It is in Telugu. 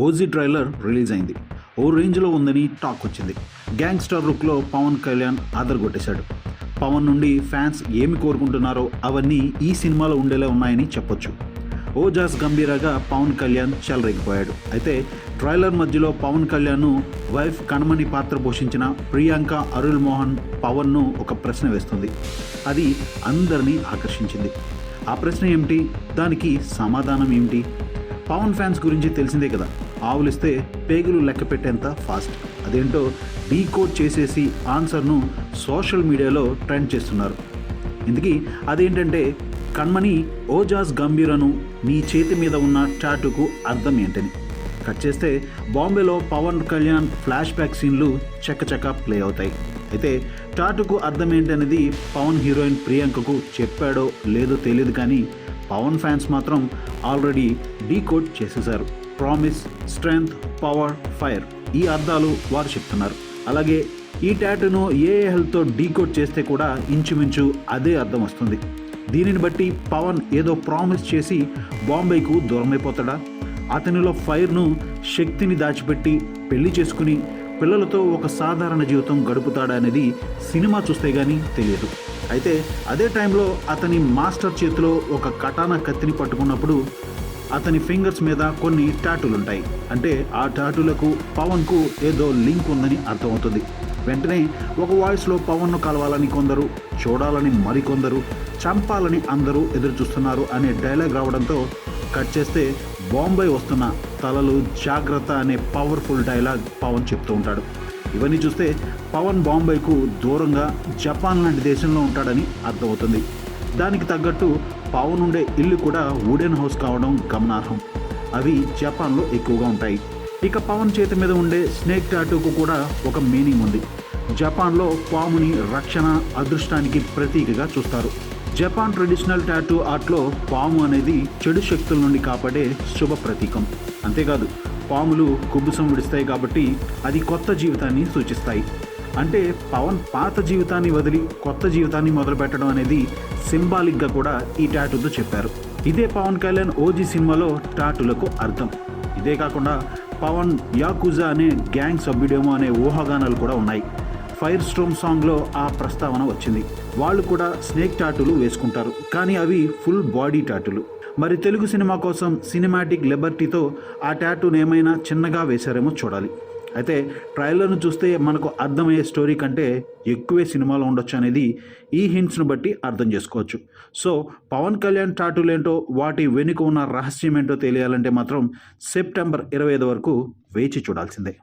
ఓజీ ట్రైలర్ రిలీజ్ అయింది ఓ రేంజ్లో ఉందని టాక్ వచ్చింది. గ్యాంగ్స్టర్ లుక్లో పవన్ కళ్యాణ్ కొట్టేశాడు. పవన్ నుండి ఫ్యాన్స్ ఏమి కోరుకుంటున్నారో అవన్నీ ఈ సినిమాలో ఉండేలా ఉన్నాయని చెప్పొచ్చు. ఓజాస్ గంభీరగా పవన్ కళ్యాణ్ చెలరేగిపోయాడు. అయితే ట్రైలర్ మధ్యలో పవన్ కళ్యాణ్ను వైఫ్ కణమణి పాత్ర పోషించిన ప్రియాంక అరుల్ మోహన్ పవన్ను ఒక ప్రశ్న వేస్తుంది. అది అందరినీ ఆకర్షించింది. ఆ ప్రశ్న ఏమిటి? దానికి సమాధానం ఏమిటి? పవన్ ఫ్యాన్స్ గురించి తెలిసిందే కదా. ఆవులిస్తే పేగులు లెక్క పెట్టేంత ఫాస్ట్. అదేంటో డీకోడ్ చేసేసి ఆన్సర్ను సోషల్ మీడియాలో ట్రెండ్ చేస్తున్నారు. ఇందుకీ అదేంటంటే కణ్మణి ఓజాస్ గంభీరను నీ చేతి మీద ఉన్న చాటుకు అర్థం ఏంటని. కట్ చేస్తే బాంబేలో పవన్ కళ్యాణ్ ఫ్లాష్ బ్యాక్ సీన్లు చక్కచక్క ప్లే అవుతాయి. అయితే టాటుకు అర్థం ఏంటనేది పవన్ హీరోయిన్ ప్రియాంకకు చెప్పాడో లేదో తెలియదు కానీ పవన్ ఫ్యాన్స్ మాత్రం ఆల్రెడీ డీకోడ్ చేసేశారు. ప్రామిస్ స్ట్రెంగ్త్ పవర్ ఫైర్ ఈ అర్థాలు వారు చెప్తున్నారు. అలాగే ఈ ట్యాటూను ఏఏ హెల్త్తో డీకోడ్ చేస్తే కూడా ఇంచుమించు అదే అర్థం వస్తుంది. దీనిని బట్టి పవన్ ఏదో ప్రామిస్ చేసి బాంబేకు దూరమైపోతాడా? అతనిలో ఫైర్ను శక్తిని దాచిపెట్టి పెళ్ళి చేసుకుని పిల్లలతో ఒక సాధారణ జీవితం గడుపుతాడా అనేది సినిమా చూస్తే కానీ తెలియదు. అయితే అదే టైంలో అతని మాస్టర్ చేతిలో ఒక కటానా కత్తిని పట్టుకున్నప్పుడు అతని ఫింగర్స్ మీద కొన్ని టాటూలు ఉంటాయి అంటే ఆ టాటూలకు పవన్కు ఏదో లింక్ ఉందని అర్థమవుతుంది. వెంటనే ఒక వాయిస్లో పవన్ను కలవాలని కొందరు చూడాలని మరికొందరు చంపాలని అందరూ ఎదురు చూస్తున్నారు అనే డైలాగ్ రావడంతో కట్ చేస్తే బాంబే వస్తున్న తలలు జాగ్రత్త అనే పవర్ఫుల్ డైలాగ్ పవన్ చెప్తూ ఉంటాడు. ఇవన్నీ చూస్తే పవన్ బాంబేకు దూరంగా జపాన్ లాంటి దేశంలో ఉంటాడని అర్థమవుతుంది. దానికి తగ్గట్టు పావునుండే ఉండే ఇల్లు కూడా వుడెన్ హౌస్ కావడం గమనార్హం. అవి జపాన్లో ఎక్కువగా ఉంటాయి. ఇక పవన్ చేతి మీద ఉండే స్నేక్ టాటూకు కూడా ఒక మీనింగ్ ఉంది. జపాన్లో పాముని రక్షణ అదృష్టానికి ప్రతీకగా చూస్తారు. జపాన్ ట్రెడిషనల్ టాటూ ఆర్ట్లో పాము అనేది చెడు శక్తుల నుండి కాపాడే శుభ ప్రతీకం. అంతేకాదు పాములు కుబ్బుసం విడుస్తాయి కాబట్టి అది కొత్త జీవితాన్ని సూచిస్తాయి. అంటే పవన్ పాత జీవితాన్ని వదిలి కొత్త జీవితాన్ని మొదలు పెట్టడం అనేది సింబాలిక్గా కూడా ఈ టాటూతో చెప్పారు. ఇదే పవన్ కళ్యాణ్ ఓజీ సినిమాలో టాటూలకు అర్థం. ఇదే కాకుండా పవన్ యాకుజా అనే గ్యాంగ్ సభ్యుడేమో అనే ఊహాగానాలు కూడా ఉన్నాయి. ఫైర్ స్ట్రోమ్ సాంగ్లో ఆ ప్రస్తావన వచ్చింది. వాళ్ళు కూడా స్నేక్ టాటూలు వేసుకుంటారు. కానీ అవి ఫుల్ బాడీ టాటూలు. మరి తెలుగు సినిమా కోసం సినిమాటిక్ లిబర్టీతో ఆ టాటూను ఏమైనా చిన్నగా వేశారేమో చూడాలి. అయితే ట్రైలర్ను చూస్తే మనకు అర్థమయ్యే స్టోరీ కంటే ఎక్కువే సినిమాలో ఉండొచ్చు అనేది ఈ హింట్స్ను బట్టి అర్థం చేసుకోవచ్చు. సో పవన్ కళ్యాణ్ టాటూలేంటో వాటి వెనుక ఉన్న రహస్యం ఏంటో తెలియాలంటే మాత్రం సెప్టెంబర్ ఇరవై ఐదు వరకు వేచి చూడాల్సిందే.